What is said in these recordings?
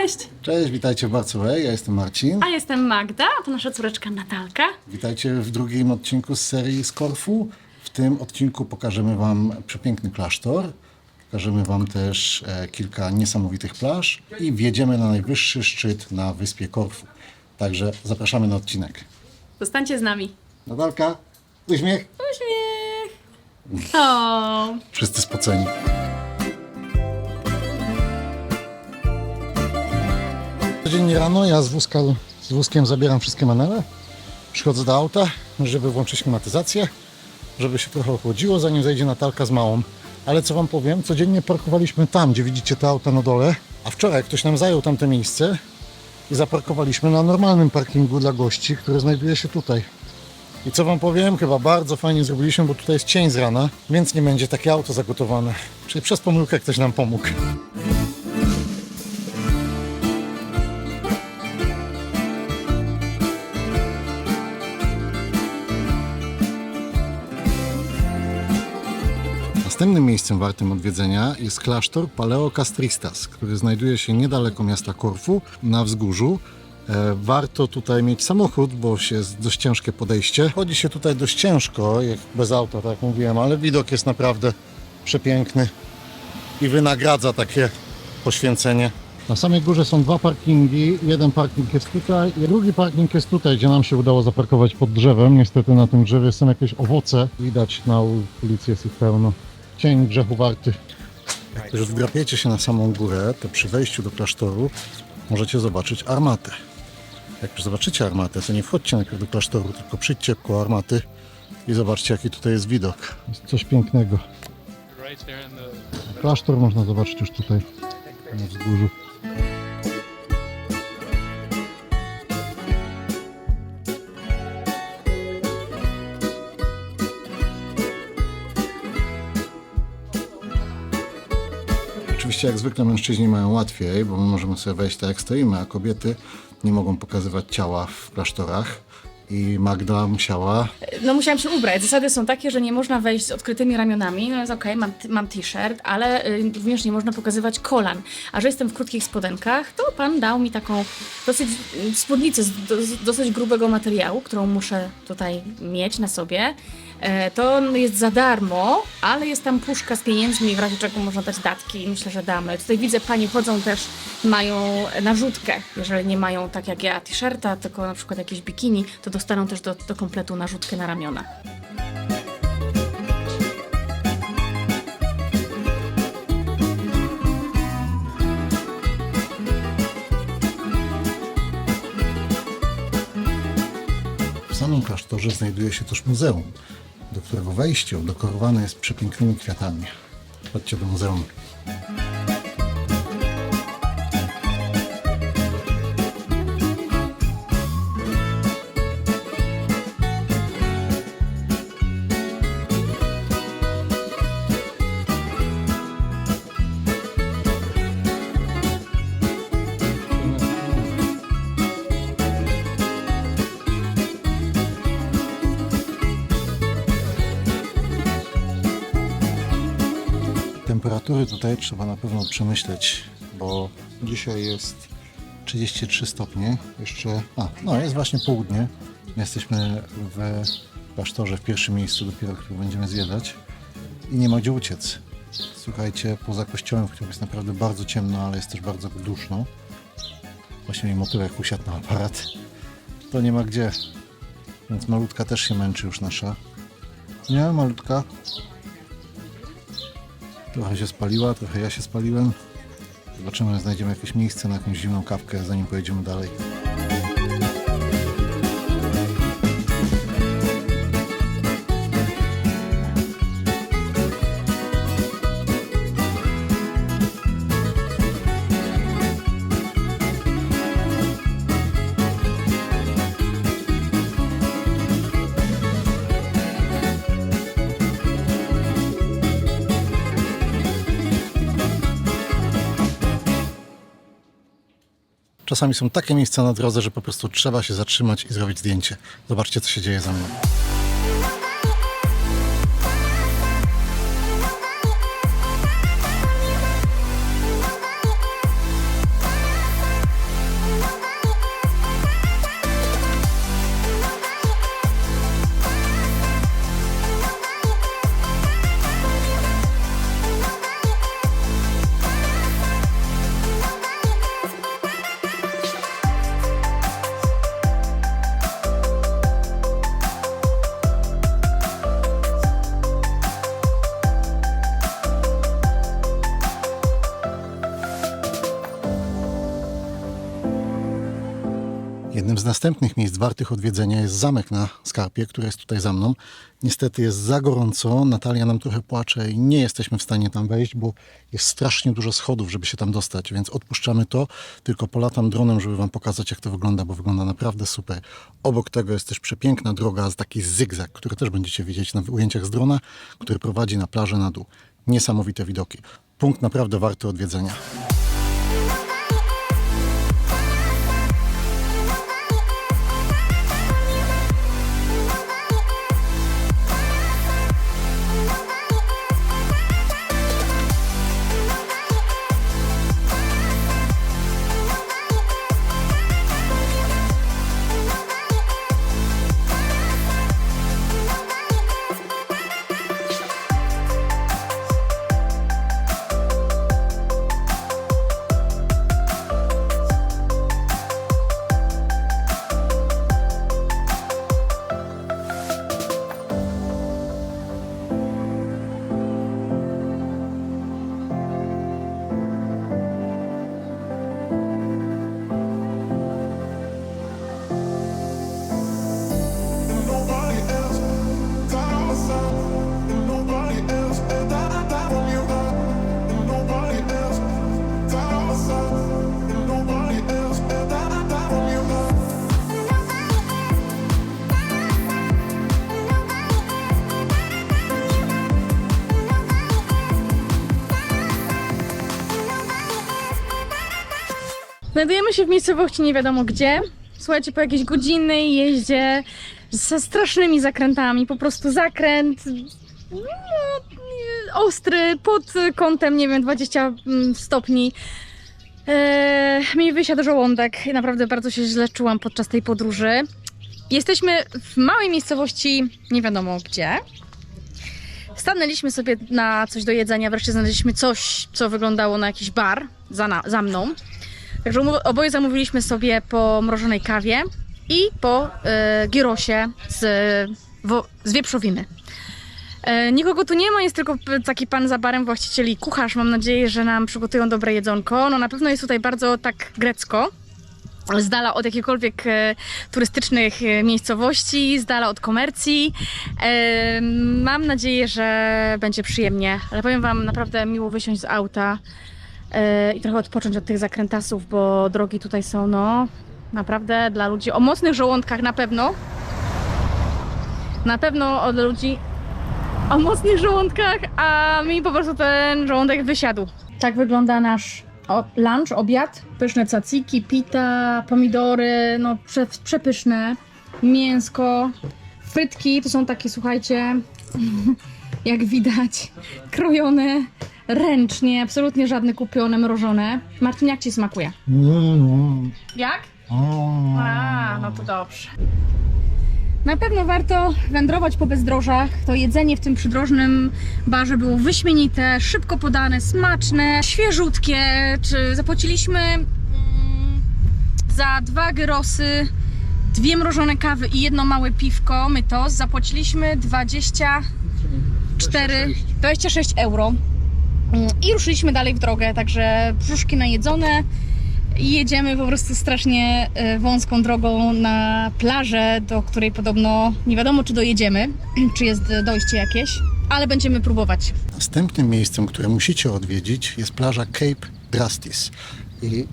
Cześć! Cześć, witajcie w Barcowej, ja jestem Marcin. A jestem Magda, a to nasza córeczka Natalka. Witajcie w drugim odcinku z serii z Korfu. W tym odcinku pokażemy Wam przepiękny klasztor. Pokażemy Wam też e, kilka niesamowitych plaż i wjedziemy na najwyższy szczyt na wyspie Korfu. Także zapraszamy na odcinek. Zostańcie z nami. Nadalka, uśmiech. Uśmiech! O, Wszyscy spoceni. Codziennie rano ja z, wózka, z wózkiem zabieram wszystkie manele. Przychodzę do auta, żeby włączyć klimatyzację, żeby się trochę ochłodziło, zanim zejdzie Natalka z małą. Ale co Wam powiem, codziennie parkowaliśmy tam, gdzie widzicie te auta na dole, a wczoraj ktoś nam zajął tamte miejsce i zaparkowaliśmy na normalnym parkingu dla gości, który znajduje się tutaj. I co Wam powiem, chyba bardzo fajnie zrobiliśmy, bo tutaj jest cień z rana, więc nie będzie takie auto zagotowane. Czyli przez pomyłkę ktoś nam pomógł. Następnym miejscem wartym odwiedzenia jest klasztor Paleo Castristas, który znajduje się niedaleko miasta Korfu, na wzgórzu. E, Warto tutaj mieć samochód, bo jest dość ciężkie podejście. Chodzi się tutaj dość ciężko, jak bez auta, tak jak mówiłem, ale widok jest naprawdę przepiękny i wynagradza takie poświęcenie. Na samej górze są dwa parkingi. Jeden parking jest tutaj, drugi parking jest tutaj, gdzie nam się udało zaparkować pod drzewem. Niestety na tym drzewie są jakieś owoce. Widać na ulicy jest ich pełno. Cień grzechu warty. Jak już wdrapiecie się na samą górę, to przy wejściu do klasztoru możecie zobaczyć armatę. Jak już zobaczycie armatę, to nie wchodźcie najpierw do klasztoru, tylko przyjdźcie koło armaty i zobaczcie jaki tutaj jest widok. Jest coś pięknego. Klasztor można zobaczyć już tutaj na wzgórzu. Oczywiście jak zwykle mężczyźni mają łatwiej, bo my możemy sobie wejść tak jak stoimy, a kobiety nie mogą pokazywać ciała w klasztorach. I Magda musiała no musiałam się ubrać. Zasady są takie, że nie można wejść z odkrytymi ramionami. No jest okej, mam, mam t-shirt, ale y, również nie można pokazywać kolan. A że jestem w krótkich spodenkach, to pan dał mi taką dosyć y, spódnicę z, do, dosyć grubego materiału, którą muszę tutaj mieć na sobie. E, to jest za darmo, ale jest tam puszka z pieniędzmi, w razie czego można dać datki i myślę, że damy. Tutaj widzę, panie chodzą też, mają narzutkę. Jeżeli nie mają tak jak ja t-shirta, tylko na przykład jakieś bikini, to dostaną też do, do kompletu narzutkę na ramiona. W samym klasztorze znajduje się też muzeum, do którego wejście udekorowane jest przepięknymi kwiatami. Chodźcie do muzeum. Temperatury tutaj trzeba na pewno przemyśleć, bo dzisiaj jest 33 stopnie. Jeszcze, a, no jest właśnie południe. My Jesteśmy w klasztorze w pierwszym miejscu dopiero, który będziemy zwiedzać i nie ma gdzie uciec. Słuchajcie, poza kościołem, w którym jest naprawdę bardzo ciemno, ale jest też bardzo duszno. Właśnie mi motylek usiadł na aparat. To nie ma gdzie. Więc malutka też się męczy już nasza. Nie, malutka. Trochę się spaliła, trochę ja się spaliłem. Zobaczymy, znajdziemy jakieś miejsce na jakąś zimną kawkę, zanim pojedziemy dalej. Czasami są takie miejsca na drodze, że po prostu trzeba się zatrzymać i zrobić zdjęcie. Zobaczcie, co się dzieje za mną. Z następnych miejsc wartych odwiedzenia jest zamek na Skarpie, który jest tutaj za mną. Niestety jest za gorąco, Natalia nam trochę płacze i nie jesteśmy w stanie tam wejść, bo jest strasznie dużo schodów, żeby się tam dostać, więc odpuszczamy to. Tylko polatam dronem, żeby wam pokazać, jak to wygląda, bo wygląda naprawdę super. Obok tego jest też przepiękna droga, z taki zygzak, który też będziecie widzieć na ujęciach z drona, który prowadzi na plażę na dół. Niesamowite widoki. Punkt naprawdę warty odwiedzenia. Znajdujemy się w miejscowości nie wiadomo gdzie. Słuchajcie, po jakiejś godzinnej jeździe ze strasznymi zakrętami, po prostu zakręt nie, ostry pod kątem, nie wiem, 20 stopni. Eee, mi wysiadł żołądek i naprawdę bardzo się źle czułam podczas tej podróży. Jesteśmy w małej miejscowości, nie wiadomo gdzie. Stanęliśmy sobie na coś do jedzenia, wreszcie znaleźliśmy coś, co wyglądało na jakiś bar za, na, za mną. Także oboje zamówiliśmy sobie po mrożonej kawie i po e, gyrosie z, wo, z wieprzowiny. E, nikogo tu nie ma, jest tylko taki pan za barem, właściciel i kucharz. Mam nadzieję, że nam przygotują dobre jedzonko. No na pewno jest tutaj bardzo tak grecko. Z dala od jakichkolwiek e, turystycznych e, miejscowości, z dala od komercji. E, mam nadzieję, że będzie przyjemnie, ale powiem Wam, naprawdę miło wysiąść z auta i trochę odpocząć od tych zakrętasów, bo drogi tutaj są, no, naprawdę dla ludzi o mocnych żołądkach na pewno. Na pewno od ludzi o mocnych żołądkach, a mi po prostu ten żołądek wysiadł. Tak wygląda nasz lunch, obiad. Pyszne caciki, pita, pomidory, no prze, przepyszne. Mięsko, frytki, to są takie, słuchajcie, jak widać, krojone ręcznie, absolutnie żadne kupione, mrożone. Martin, jak Ci smakuje? Jak? A, no to dobrze. Na pewno warto wędrować po bezdrożach. To jedzenie w tym przydrożnym barze było wyśmienite, szybko podane, smaczne, świeżutkie. Czy zapłaciliśmy mm, za dwa gyrosy, dwie mrożone kawy i jedno małe piwko, mytos. Zapłaciliśmy 24, 26 euro. Mm, I ruszyliśmy dalej w drogę, także brzuszki najedzone i jedziemy po prostu strasznie e, wąską drogą na plażę, do której podobno nie wiadomo, czy dojedziemy, czy jest dojście jakieś, ale będziemy próbować. Następnym miejscem, które musicie odwiedzić, jest plaża Cape Drastis. I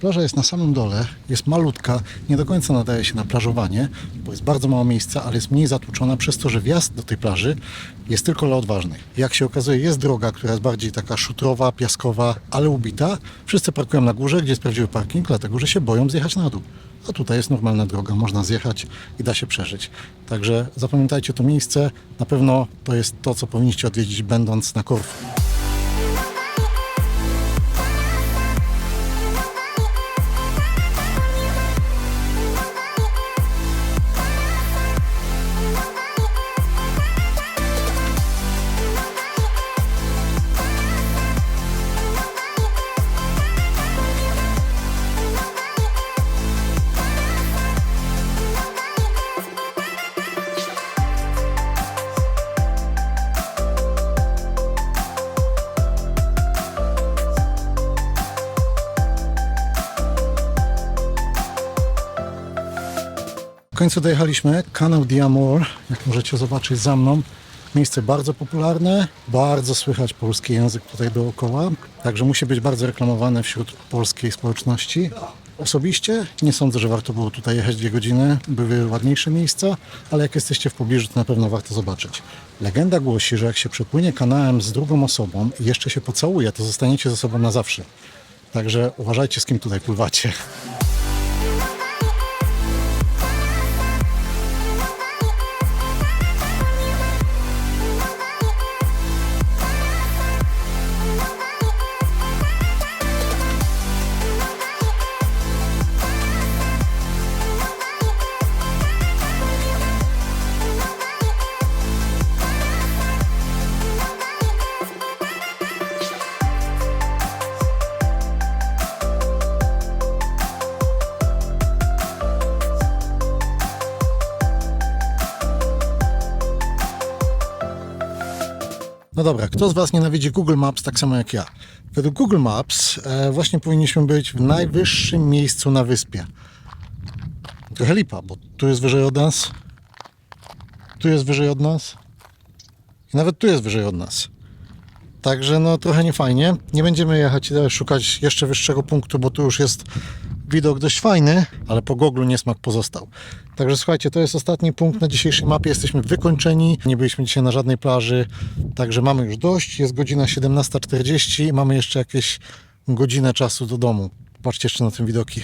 plaża jest na samym dole, jest malutka, nie do końca nadaje się na plażowanie, bo jest bardzo mało miejsca, ale jest mniej zatłuczona przez to, że wjazd do tej plaży jest tylko dla odważnych. Jak się okazuje, jest droga, która jest bardziej taka szutrowa, piaskowa, ale ubita. Wszyscy parkują na górze, gdzie jest prawdziwy parking, dlatego że się boją zjechać na dół. A tutaj jest normalna droga, można zjechać i da się przeżyć. Także zapamiętajcie to miejsce. Na pewno to jest to, co powinniście odwiedzić, będąc na Korfu. Końcu dojechaliśmy. Kanał Diamor, jak możecie zobaczyć za mną. Miejsce bardzo popularne, bardzo słychać polski język tutaj dookoła, także musi być bardzo reklamowane wśród polskiej społeczności. Osobiście nie sądzę, że warto było tutaj jechać dwie godziny, były ładniejsze miejsca, ale jak jesteście w pobliżu, to na pewno warto zobaczyć. Legenda głosi, że jak się przepłynie kanałem z drugą osobą i jeszcze się pocałuje, to zostaniecie ze sobą na zawsze. Także uważajcie, z kim tutaj pływacie. No dobra, kto z Was nienawidzi Google Maps tak samo jak ja? Według Google Maps e, właśnie powinniśmy być w najwyższym miejscu na wyspie. Trochę lipa, bo tu jest wyżej od nas, tu jest wyżej od nas i nawet tu jest wyżej od nas. Także no trochę niefajnie. Nie będziemy jechać e, szukać jeszcze wyższego punktu, bo tu już jest widok dość fajny, ale po Google niesmak pozostał. Także słuchajcie, to jest ostatni punkt na dzisiejszej mapie. Jesteśmy wykończeni. Nie byliśmy dzisiaj na żadnej plaży, także mamy już dość. Jest godzina 17.40 i mamy jeszcze jakieś godzinę czasu do domu. Patrzcie jeszcze na te widoki.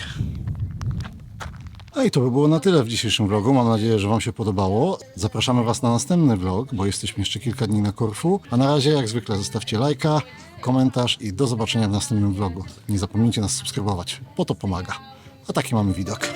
No i to by było na tyle w dzisiejszym vlogu. Mam nadzieję, że Wam się podobało. Zapraszamy Was na następny vlog, bo jesteśmy jeszcze kilka dni na Korfu. A na razie, jak zwykle, zostawcie lajka, komentarz i do zobaczenia w następnym vlogu. Nie zapomnijcie nas subskrybować, bo to pomaga. A taki mamy widok.